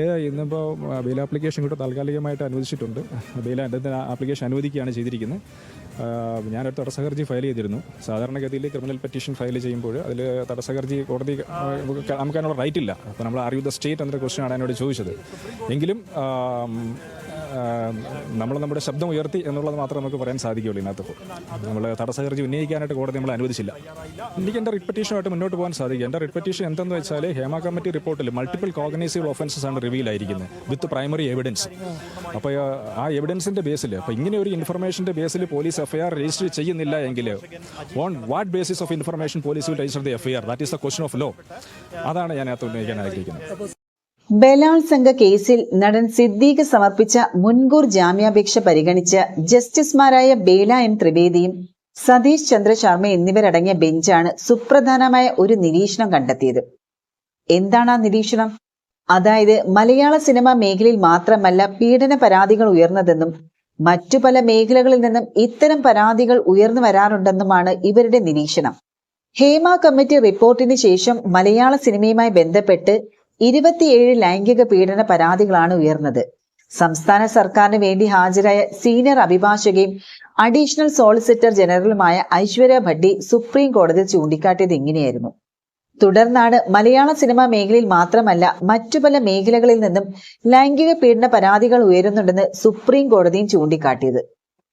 ഇന്നിപ്പോൾ bail application കൂടെ താൽക്കാലികമായിട്ട് അനുവദിച്ചിട്ടുണ്ട്. ബെയിൽ ആപ്ലിക്കേഷൻ അനുവദിക്കുകയാണ് ചെയ്തിരിക്കുന്നത്. ഞാനൊരു തടസ്സഹർജി ഫയൽ ചെയ്തിരുന്നു. സാധാരണഗതിയിൽ ക്രിമിനൽ പെറ്റീഷൻ ഫയൽ ചെയ്യുമ്പോൾ അതിൽ തടസ്സഹർജി കോടതി നമുക്കതിനുള്ള റൈറ്റ് ഇല്ല. അപ്പോൾ നമ്മൾ അറിയൂ ദ സ്റ്റേറ്റ് എന്നൊരു ക്വസ്റ്റ്യൻ ആണ് എന്നോട് ചോദിച്ചത്. എങ്കിലും നമ്മൾ നമ്മുടെ ശബ്ദം ഉയർത്തി എന്നുള്ളത് മാത്രമേ നമുക്ക് പറയാൻ സാധിക്കുകയുള്ളൂ ഇതിനകത്ത്. നമ്മൾ തടസ്സഹർജി ഉന്നയിക്കാനായിട്ട് കോടതി നമ്മൾ അനുവദിച്ചില്ല. എനിക്ക് എന്റെ റിപ്പറ്റീഷനായിട്ട് മുന്നോട്ട് പോകാൻ സാധിക്കും. എന്റെ റിപ്പറ്റീഷൻ എന്തെന്ന് വെച്ചാൽ ഹേമ കമ്മിറ്റി റിപ്പോർട്ടിൽ മൾട്ടിപ്പിൾ കോഗ്നൈസീവ് ഓഫൻസസ് ആണ് റിവീൽ ആയിരിക്കുന്നത്. വിത്ത് പ്രൈമറി എവിഡൻസ് അപ്പോൾ ആ എവിഡൻസിന്റെ ബേസിൽ അപ്പോൾ ഇങ്ങനെ ഒരു ഇൻഫർമേഷന്റെ ബേസിൽ പോലീസ് എഫ്ഐആർ രജിസ്റ്റർ ചെയ്യുന്നില്ല എങ്കിൽ on what basis of information police will register the FIR that is the question of law അതാണ് ഞാൻ അതിനകത്ത് ഉന്നയിക്കാൻ ആഗ്രഹിക്കുന്നത്. ബലാത്സംഗ കേസിൽ നടൻ സിദ്ദീഖ് സമർപ്പിച്ച മുൻകൂർ ജാമ്യാപേക്ഷ പരിഗണിച്ച് ജസ്റ്റിസുമാരായ ബേല എം ത്രിവേദിയും സതീഷ് ചന്ദ്ര ശർമ്മ എന്നിവരടങ്ങിയ ബെഞ്ചാണ് സുപ്രധാനമായ ഒരു നിരീക്ഷണം കണ്ടെത്തിയത്. എന്താണ് ആ നിരീക്ഷണം? അതായത് മലയാള സിനിമ മേഖലയിൽ മാത്രമല്ല പീഡന പരാതികൾ ഉയർന്നതെന്നും മറ്റു പല മേഖലകളിൽ നിന്നും ഇത്തരം പരാതികൾ ഉയർന്നു വരാറുണ്ടെന്നുമാണ് ഇവരുടെ നിരീക്ഷണം. ഹേമ കമ്മിറ്റി റിപ്പോർട്ടിന് ശേഷം മലയാള സിനിമയുമായി ബന്ധപ്പെട്ട് ഇരുപത്തിയേഴ് ലൈംഗിക പീഡന പരാതികളാണ് ഉയർന്നത്. സംസ്ഥാന സർക്കാരിന് വേണ്ടി ഹാജരായ സീനിയർ അഭിഭാഷകയും അഡീഷണൽ സോളിസിറ്റർ ജനറലുമായ ഐശ്വര്യ ഭട്ടി സുപ്രീം കോടതി ചൂണ്ടിക്കാട്ടിയത് ഇങ്ങനെയായിരുന്നു. തുടർന്നാണ് മലയാള സിനിമാ മേഖലയിൽ മാത്രമല്ല മറ്റു പല മേഖലകളിൽ നിന്നും ലൈംഗിക പീഡന പരാതികൾ ഉയരുന്നുണ്ടെന്ന് സുപ്രീം കോടതിയും ചൂണ്ടിക്കാട്ടിയത്.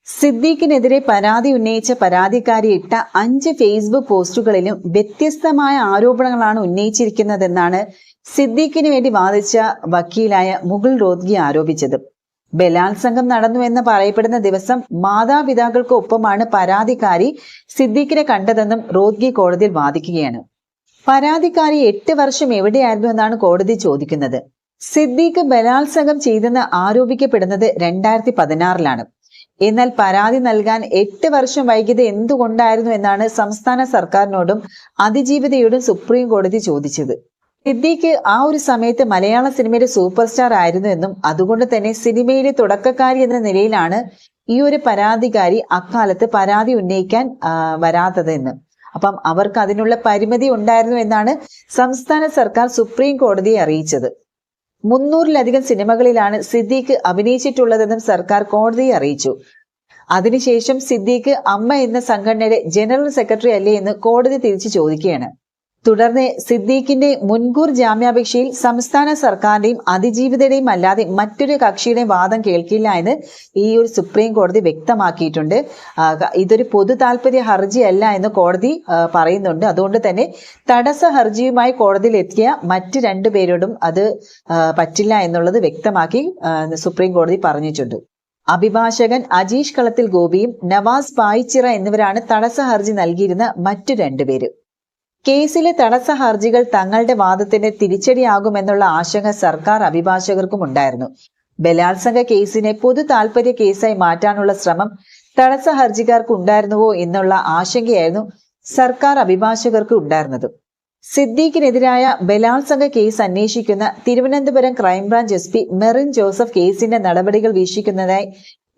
സിദ്ദീഖിനെതിരെ പരാതി ഉന്നയിച്ച പരാതിക്കാരി ഇട്ട അഞ്ച് ഫേസ്ബുക്ക് പോസ്റ്റുകളിലും വ്യത്യസ്തമായ ആരോപണങ്ങളാണ് ഉന്നയിച്ചിരിക്കുന്നതെന്നാണ് സിദ്ദീഖിന് വേണ്ടി വാദിച്ച വക്കീലായ മുഗുൾ രോദ്ഗി ആരോപിച്ചത്. ബലാത്സംഗം നടന്നു എന്ന് പറയപ്പെടുന്ന ദിവസം മാതാപിതാക്കൾക്കൊപ്പമാണ് പരാതിക്കാരി സിദ്ദീഖിനെ കണ്ടതെന്നും റോദ്ഗി കോടതിയിൽ വാദിക്കുകയാണ്. പരാതിക്കാരി എട്ട് വർഷം എവിടെയായിരുന്നു എന്നാണ് കോടതി ചോദിക്കുന്നത്. സിദ്ദീഖ് ബലാത്സംഗം ചെയ്തെന്ന് ആരോപിക്കപ്പെടുന്നത് രണ്ടായിരത്തി പതിനാറിലാണ് എന്നാൽ പരാതി നൽകാൻ എട്ട് വർഷം വൈകിയത് എന്തുകൊണ്ടായിരുന്നു എന്നാണ് സംസ്ഥാന സർക്കാരിനോടും അതിജീവിതയോടും സുപ്രീം കോടതി ചോദിച്ചത്. സിദ്ദീഖ് ആ ഒരു സമയത്ത് മലയാള സിനിമയുടെ സൂപ്പർ സ്റ്റാർ ആയിരുന്നു എന്നും അതുകൊണ്ട് തന്നെ സിനിമയിലെ തുടക്കക്കാരി എന്ന നിലയിലാണ് ഈ ഒരു പരാതിക്കാരി അക്കാലത്ത് പരാതി ഉന്നയിക്കാൻ വരാത്തതെന്ന് വരാത്തത് അപ്പം അവർക്ക് അതിനുള്ള പരിമിതി ഉണ്ടായിരുന്നു എന്നാണ് സംസ്ഥാന സർക്കാർ സുപ്രീം കോടതിയെ അറിയിച്ചത്. മുന്നൂറിലധികം സിനിമകളിലാണ് സിദ്ദീഖ് അഭിനയിച്ചിട്ടുള്ളതെന്നും സർക്കാർ കോടതിയെ അറിയിച്ചു. അതിനുശേഷം സിദ്ദീഖ് അമ്മ എന്ന സംഘടനയുടെ ജനറൽ സെക്രട്ടറി അല്ലേ എന്ന് കോടതി തിരിച്ചു ചോദിക്കുകയാണ്. തുടർന്ന് സിദ്ദീഖിന്റെ മുൻകൂർ ജാമ്യാപേക്ഷയിൽ സംസ്ഥാന സർക്കാരിന്റെയും അതിജീവിതയുടെയും അല്ലാതെ മറ്റൊരു കക്ഷിയുടെയും വാദം കേൾക്കില്ല എന്ന് ഈ ഒരു സുപ്രീം കോടതി വ്യക്തമാക്കിയിട്ടുണ്ട്. ഇതൊരു പൊതു താല്പര്യ ഹർജിയല്ല എന്ന് കോടതി പറയുന്നുണ്ട്. അതുകൊണ്ട് തന്നെ തടസ്സ ഹർജിയുമായി കോടതിയിൽ എത്തിയ മറ്റ് രണ്ടുപേരോടും അത് പറ്റില്ല എന്നുള്ളത് വ്യക്തമാക്കി സുപ്രീം കോടതി പറഞ്ഞിട്ടുണ്ട്. അഭിഭാഷകൻ അജീഷ് കളത്തിൽ ഗോപിയും നവാസ് പായിച്ചിറ എന്നിവരാണ് തടസ്സ ഹർജി നൽകിയിരുന്ന മറ്റു രണ്ടുപേര് കേസിലെ തടസ്സ ഹർജികൾ തങ്ങളുടെ വാദത്തിന് തിരിച്ചടിയാകുമെന്നുള്ള ആശങ്ക സർക്കാർ അഭിഭാഷകർക്കും ഉണ്ടായിരുന്നു. ബലാത്സംഗ കേസിനെ പൊതു താൽപര്യ കേസായി മാറ്റാനുള്ള ശ്രമം തടസ്സ ഹർജിക്കാർക്ക് ഉണ്ടായിരുന്നുവോ എന്നുള്ള ആശങ്കയായിരുന്നു സർക്കാർ അഭിഭാഷകർക്ക് ഉണ്ടായിരുന്നത്. സിദ്ദീഖിനെതിരായ ബലാത്സംഗ കേസ് അന്വേഷിക്കുന്ന Thiruvananthapuram crime branch S P Merin Joseph കേസിന്റെ നടപടികൾ വീക്ഷിക്കുന്നതായി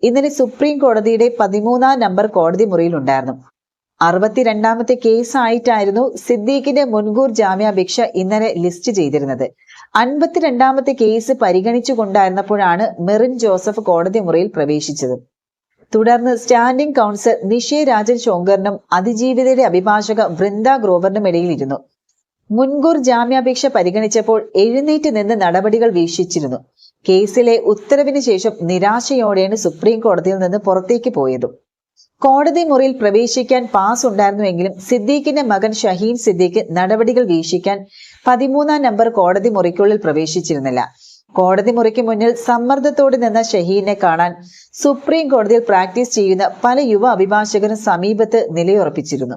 ഇന്നലെ സുപ്രീം കോടതിയുടെ പതിമൂന്നാം നമ്പർ കോടതി മുറിയിലുണ്ടായിരുന്നു അറുപത്തിരണ്ടാമത്തെ കേസായിട്ടായിരുന്നു സിദ്ദീഖിന്റെ മുൻകൂർ ജാമ്യാപേക്ഷ ഇന്നലെ ലിസ്റ്റ് ചെയ്തിരുന്നത്. അൻപത്തിരണ്ടാമത്തെ കേസ് പരിഗണിച്ചുകൊണ്ടായിരുന്നപ്പോഴാണ് മെറിൻ ജോസഫ് കോടതി മുറിയിൽ പ്രവേശിച്ചത്. തുടർന്ന് സ്റ്റാൻഡിംഗ് കൗൺസിൽ നിഷേ രാജൻ ശോങ്കറിനും അതിജീവിതയുടെ അഭിഭാഷക വൃന്ദ ഗ്രോവറിനും ഇടയിലിരുന്നു. മുൻകൂർ ജാമ്യാപേക്ഷ പരിഗണിച്ചപ്പോൾ എഴുന്നേറ്റ് നിന്ന് നടപടികൾ വീക്ഷിച്ചിരുന്നു. കേസിലെ ഉത്തരവിന് ശേഷം നിരാശയോടെയാണ് സുപ്രീം കോടതിയിൽ നിന്ന് പുറത്തേക്ക് പോയതും. കോടതി മുറിയിൽ പ്രവേശിക്കാൻ പാസ് ഉണ്ടായിരുന്നുവെങ്കിലും സിദ്ദീഖിന്റെ മകൻ ഷഹീൻ സിദ്ദീഖ് നടപടികൾ വീക്ഷിക്കാൻ പതിമൂന്നാം നമ്പർ കോടതി മുറിക്കുള്ളിൽ പ്രവേശിച്ചിരുന്നില്ല. കോടതി മുറിക്ക് മുന്നിൽ സമ്മർദ്ദത്തോടെ നിന്ന ഷഹീനെ കാണാൻ സുപ്രീം കോടതിയിൽ പ്രാക്ടീസ് ചെയ്യുന്ന പല യുവ അഭിഭാഷകരും സമീപത്ത് നിലയുറപ്പിച്ചിരുന്നു.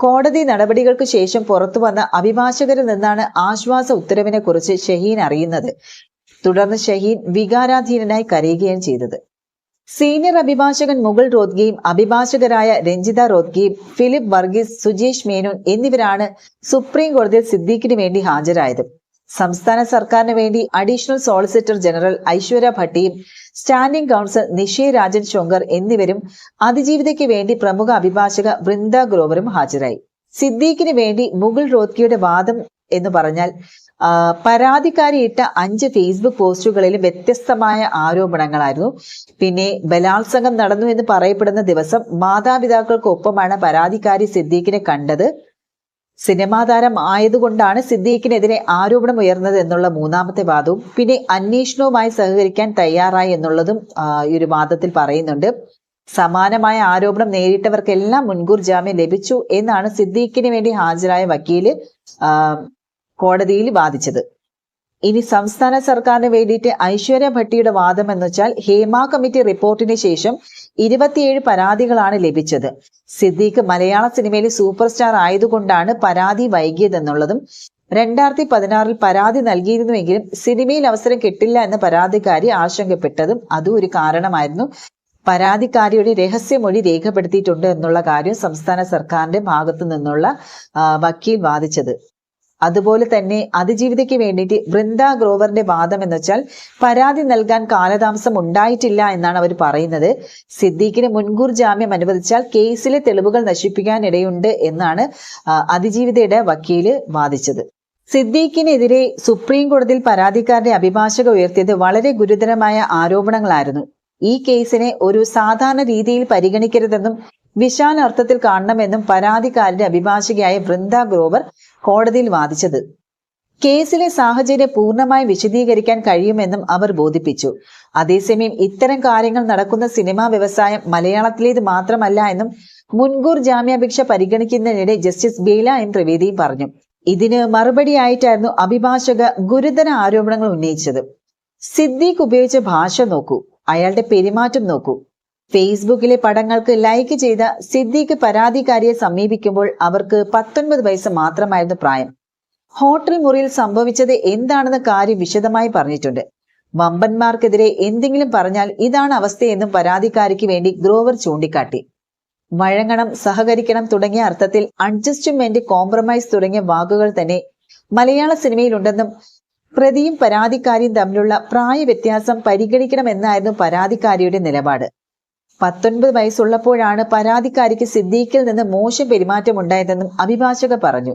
കോടതി നടപടികൾക്ക് ശേഷം പുറത്തു വന്ന അഭിഭാഷകരിൽ നിന്നാണ് ആശ്വാസ ഉത്തരവിനെ കുറിച്ച് ഷഹീൻ അറിയുന്നത്. തുടർന്ന് ഷഹീൻ വികാരാധീനനായി കരയുകയും ചെയ്തത്. സീനിയർ അഭിഭാഷകൻ മുകുൾ റോദ്ഗിയും അഭിഭാഷകരായ രഞ്ജിത റോദ്ഗിയും ഫിലിപ്പ് വർഗീസ് സുജീഷ് മേനോൻ എന്നിവരാണ് സുപ്രീം കോടതിയിൽ സിദ്ദീഖിന് വേണ്ടി ഹാജരായത്. സംസ്ഥാന സർക്കാരിന് വേണ്ടി അഡീഷണൽ സോളിസിറ്റർ ജനറൽ ഐശ്വര്യ ഭട്ടിയും സ്റ്റാൻഡിംഗ് കൗൺസിൽ നിഷേ രാജൻ ശോങ്കർ എന്നിവരും അതിജീവിതയ്ക്ക് വേണ്ടി പ്രമുഖ അഭിഭാഷക വൃന്ദ ഗ്രോവറും ഹാജരായി. സിദ്ദീഖിന് വേണ്ടി മുകുൾ റോത്കിയുടെ വാദം എന്ന് പറഞ്ഞാൽ പരാതിക്കാരി ഇട്ട അഞ്ച് ഫേസ്ബുക്ക് പോസ്റ്റുകളിൽ വ്യത്യസ്തമായ ആരോപണങ്ങളായിരുന്നു. പിന്നെ ബലാത്സംഗം നടന്നു എന്ന് പറയപ്പെടുന്ന ദിവസം മാതാപിതാക്കൾക്കൊപ്പമാണ് പരാതിക്കാരി സിദ്ദീഖിനെ കണ്ടത്. സിനിമാ താരം ആയതുകൊണ്ടാണ് സിദ്ദീഖിനെതിരെ ആരോപണം ഉയർന്നത് എന്നുള്ള മൂന്നാമത്തെ വാദവും പിന്നെ അന്വേഷണവുമായി സഹകരിക്കാൻ തയ്യാറായി എന്നുള്ളതും ഈ ഒരു വാദത്തിൽ പറയുന്നുണ്ട്. സമാനമായ ആരോപണം നേരിട്ടവർക്കെല്ലാം മുൻകൂർ ജാമ്യം ലഭിച്ചു എന്നാണ് സിദ്ദീഖിന് വേണ്ടി ഹാജരായ വക്കീൽ കോടതിയിൽ വാദിച്ചത്. ഇനി സംസ്ഥാന സർക്കാരിന് വേണ്ടിയിട്ട് ഐശ്വര്യ ഭട്ടിയുടെ വാദം എന്ന് വെച്ചാൽ ഹേമ കമ്മിറ്റി റിപ്പോർട്ടിന് ശേഷം ഇരുപത്തിയേഴ് പരാതികളാണ് ലഭിച്ചത്. സിദ്ദീഖ് മലയാള സിനിമയിലെ സൂപ്പർ സ്റ്റാർ ആയതുകൊണ്ടാണ് പരാതി വൈകിയതെന്നുള്ളതും രണ്ടായിരത്തി പതിനാറിൽ പരാതി നൽകിയിരുന്നുവെങ്കിലും സിനിമയിൽ അവസരം കിട്ടില്ല എന്ന് പരാതിക്കാരി ആശങ്കപ്പെട്ടതും അതും ഒരു കാരണമായിരുന്നു. പരാതിക്കാരിയുടെ രഹസ്യമൊഴി രേഖപ്പെടുത്തിയിട്ടുണ്ട് എന്നുള്ള കാര്യം സംസ്ഥാന സർക്കാരിന്റെ ഭാഗത്തു നിന്നുള്ള വക്കീൽ വാദിച്ചത്. അതുപോലെ തന്നെ അതിജീവിതയ്ക്ക് വേണ്ടിയിട്ട് വൃന്ദ ഗ്രോവറിന്റെ വാദം എന്ന് വെച്ചാൽ പരാതി നൽകാൻ കാലതാമസം ഉണ്ടായിട്ടില്ല എന്നാണ് അവർ പറയുന്നത്. സിദ്ദീഖിന് മുൻകൂർ ജാമ്യം അനുവദിച്ചാൽ കേസിലെ തെളിവുകൾ നശിപ്പിക്കാൻ ഇടയുണ്ട് എന്നാണ് അതിജീവിതയുടെ വക്കീൽ വാദിച്ചത്. സിദ്ദീഖിനെതിരെ സുപ്രീം കോടതിയിൽ പരാതിക്കാരന്റെ അഭിഭാഷക ഉയർത്തിയത് വളരെ ഗുരുതരമായ ആരോപണങ്ങളായിരുന്നു. ഈ കേസിനെ ഒരു സാധാരണ രീതിയിൽ പരിഗണിക്കരുതെന്നും വിശാല അർത്ഥത്തിൽ കാണണമെന്നും പരാതിക്കാരന്റെ അഭിഭാഷകയായ വൃന്ദ ഗ്രോവർ കോടതിയിൽ വാദിച്ചത്. കേസിലെ സാഹചര്യം പൂർണമായി വിശദീകരിക്കാൻ കഴിയുമെന്നും അവർ ബോധിപ്പിച്ചു. അതേസമയം ഇത്തരം കാര്യങ്ങൾ നടക്കുന്ന സിനിമാ വ്യവസായം മലയാളത്തിലേത് മാത്രമല്ല എന്നും മുൻകൂർ ജാമ്യാപേക്ഷ പരിഗണിക്കുന്നതിനിടെ ജസ്റ്റിസ് ബേല എം ത്രിവേദിയും പറഞ്ഞു. ഇതിന് മറുപടിയായിട്ടായിരുന്നു അഭിഭാഷക ഗുരുതര ആരോപണങ്ങൾ ഉന്നയിച്ചത്. സിദ്ദീഖ് ഉപയോഗിച്ച ഭാഷ നോക്കൂ. അയാളുടെ പെരുമാറ്റം നോക്കൂ. ഫേസ്ബുക്കിലെ പടങ്ങൾക്ക് ലൈക്ക് ചെയ്ത സിദ്ദീഖ് പരാതിക്കാരിയെ സമീപിക്കുമ്പോൾ അവർക്ക് പത്തൊൻപത് വയസ്സ് മാത്രമായിരുന്നു പ്രായം. ഹോട്ടൽ മുറിയിൽ സംഭവിച്ചത് എന്താണെന്ന കാര്യം വിശദമായി പറഞ്ഞിട്ടുണ്ട്. വമ്പന്മാർക്കെതിരെ എന്തെങ്കിലും പറഞ്ഞാൽ ഇതാണ് അവസ്ഥയെന്നും പരാതിക്കാരിക്ക് വേണ്ടി ഗ്രോവർ ചൂണ്ടിക്കാട്ടി. വഴങ്ങണം സഹകരിക്കണം തുടങ്ങിയ അർത്ഥത്തിൽ അഡ്ജസ്റ്റ്മെന്റ് കോംപ്രമൈസ് തുടങ്ങിയ വാക്കുകൾ തന്നെ മലയാള സിനിമയിലുണ്ടെന്നും പ്രതിയും പരാതിക്കാരിയും തമ്മിലുള്ള പ്രായ വ്യത്യാസം പരിഗണിക്കണമെന്നായിരുന്നു പരാതിക്കാരിയുടെ നിലപാട്. പത്തൊൻപത് വയസ്സുള്ളപ്പോഴാണ് പരാതിക്കാരിക്ക് സിദ്ദീഖിൽ നിന്ന് മോശം പെരുമാറ്റം ഉണ്ടായതെന്നും അഭിഭാഷക പറഞ്ഞു.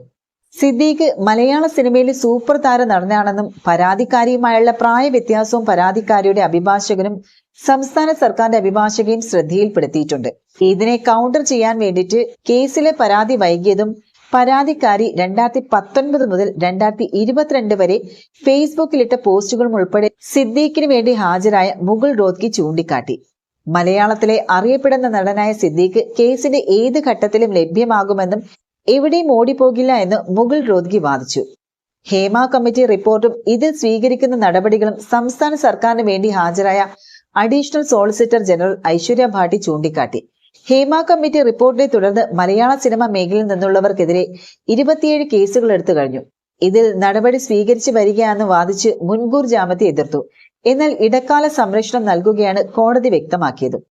സിദ്ദീഖ് മലയാള സിനിമയിലെ സൂപ്പർ താര നടനാണെന്നും പരാതിക്കാരിയുമായുള്ള പ്രായ വ്യത്യാസവും പരാതിക്കാരിയുടെ അഭിഭാഷകനും സംസ്ഥാന സർക്കാരിന്റെ അഭിഭാഷകയും ശ്രദ്ധയിൽപ്പെടുത്തിയിട്ടുണ്ട്. ഇതിനെ കൗണ്ടർ ചെയ്യാൻ വേണ്ടിയിട്ട് കേസിലെ പരാതി വൈകിയതും പരാതിക്കാരി രണ്ടായിരത്തി പത്തൊൻപത് മുതൽ രണ്ടായിരത്തി ഇരുപത്തിരണ്ട് വരെ ഫേസ്ബുക്കിലിട്ട പോസ്റ്റുകളും ഉൾപ്പെടെ സിദ്ദീഖിന് വേണ്ടി ഹാജരായ മുകുൾ റോത്കി ചൂണ്ടിക്കാട്ടി. മലയാളത്തിലെ അറിയപ്പെടുന്ന നടനായ സിദ്ദീഖ് കേസിന്റെ ഏത് ഘട്ടത്തിലും ലഭ്യമാകുമെന്നും എവിടെയും ഓടിപ്പോകില്ല എന്ന് മുകുൾ റോദ്ഗി വാദിച്ചു. ഹേമ കമ്മിറ്റി റിപ്പോർട്ടും ഇതിൽ സ്വീകരിക്കുന്ന നടപടികളും സംസ്ഥാന സർക്കാരിന് വേണ്ടി ഹാജരായ additional solicitor general Aishwarya Bhati ചൂണ്ടിക്കാട്ടി. ഹേമ കമ്മിറ്റി റിപ്പോർട്ടിനെ തുടർന്ന് മലയാള സിനിമ മേഖലയിൽ നിന്നുള്ളവർക്കെതിരെ ഇരുപത്തിയേഴ് കേസുകൾ എടുത്തു കഴിഞ്ഞു. ഇതിൽ നടപടി സ്വീകരിച്ചു വരികയാണെന്ന് വാദിച്ച് മുൻകൂർ ജാമ്യത്തെ എതിർത്തു. എന്നാൽ ഇടക്കാല സംരക്ഷണം നൽകുകയാണ് കോടതി വ്യക്തമാക്കിയത്